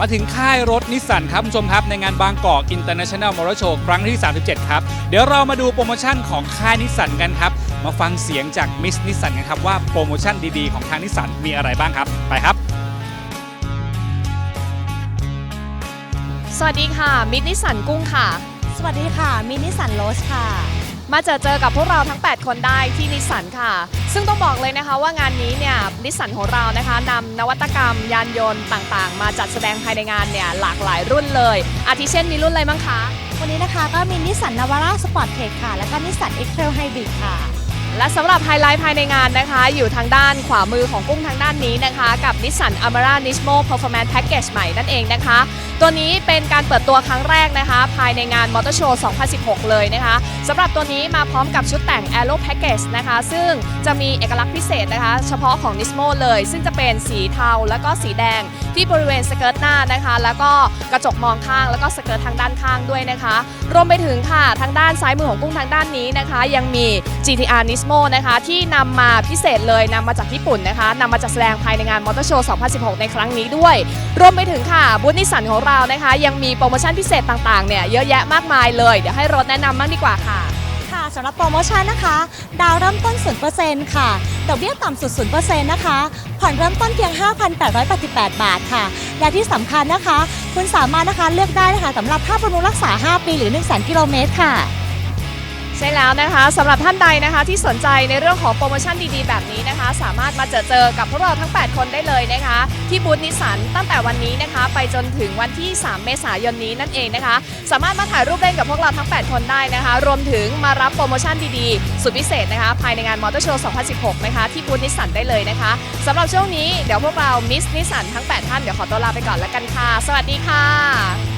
มาถึงค่ายรถนิสสันครับคุณผู้ชมครับในงานบางกอก International Motor Show ครั้งที่ 37 ครับ เดี๋ยวเรามาดูโปรโมชั่นของค่ายนิสสันกันครับ มาฟังเสียงจากมิสนิสสันกันครับว่าโปรโมชั่นดีๆของทางนิสสันมีอะไรบ้างครับ ไปครับ สวัสดีค่ะ มิดนิสสันกุ้งค่ะ สวัสดีค่ะ มินิสันโรสค่ะ มาเจอเจอกับพวกเราทั้ง 8 คนได้ที่นิสสันค่ะ ซึ่งต้องบอกเลยนะคะว่างานนี้เนี่ยนิสสันของเรานะคะนำนวัตกรรมยานยนต์ต่างๆ มาจัดแสดงภายในงานเนี่ยหลากหลายรุ่นเลย อาทิเช่นมีรุ่นอะไรบ้างคะ วันนี้นะคะก็มีนิสสันนาวาร่าสปอร์ตเทคค่ะ แล้วก็นิสสันเอ็กเทรลไฮบริดค่ะ และสำหรับไฮไลท์ภายในงานนะคะ อยู่ทางด้านขวามือของกุ้งทางด้านนี้นะคะ กับ Nissan Amara Nismo Performance Package ใหม่นั่นเองนะคะ ตัวนี้เป็นการเปิดตัวครั้งแรกนะคะ ภายในงาน Motor Show 2016 เลยนะคะสำหรับตัวนี้มาพร้อมกับชุดแต่ง Aero Package นะคะ ซึ่งจะมีเอกลักษณ์พิเศษนะคะ เฉพาะของ Nismo เลย ซึ่งจะเป็นสีเทาแล้วก็สีแดงที่บริเวณสเกิร์ตหน้านะคะ แล้วก็กระจกมองข้าง แล้วก็สเกิร์ตทางด้านข้างด้วยนะคะ รวมไปถึงค่ะทางด้านซ้ายมือของกุ้งทางด้านนี้นะคะ ยังมี GTR Nismo นะคะ ที่นำมาพิเศษเลยนำมาจากญี่ปุ่นนะคะนำมาจัดแสดงภายในงานมอเตอร์โชว์ 2016 ในครั้งนี้ด้วย รวมไปถึงค่ะบูธนิสสันของเรานะคะ ยังมีโปรโมชั่นพิเศษต่างๆเนี่ยเยอะแยะมากมายเลย เดี๋ยวให้รถแนะนำบ้างดีกว่าค่ะ ค่ะสำหรับโปรโมชั่นนะคะ ดาวเริ่มต้น 0%ค่ะดอกเบี้ยต่ำสุด 0%นะคะ ผ่อนเริ่มต้นเพียง 5,888 บาทค่ะ และที่สำคัญนะคะ คุณสามารถนะคะเลือกได้นะคะสำหรับค่าบำรุงรักษา 5 ปีหรือ 1 0 0 0 0 0 กิโลเมตรค่ะ ใช่แล้วนะคะสำหรับท่านใดนะคะที่สนใจในเรื่องของโปรโมชั่นดีๆ แบบนี้นะคะ สามารถมาเจอเจอกับพวกเราทั้ง 8 คนได้เลยนะคะ ที่บูธนิสสันตั้งแต่วันนี้นะคะ ไปจนถึงวันที่ 3 เมษายนนี้นั่นเองนะคะ สามารถมาถ่ายรูปเล่นกับพวกเราทั้ง 8 คนได้นะคะ รวมถึงมารับโปรโมชั่นดีๆ สุดพิเศษนะคะ ภายในงานมอเตอร์โชว์ 2016 นะคะ ที่บูธนิสสันได้เลยนะคะสำหรับช่วงนี้เดี๋ยวพวกเรามิสนิสสันทั้ง 8 ท่านเดี๋ยวขอตัวลาไปก่อนแล้วกันค่ะ สวัสดีค่ะ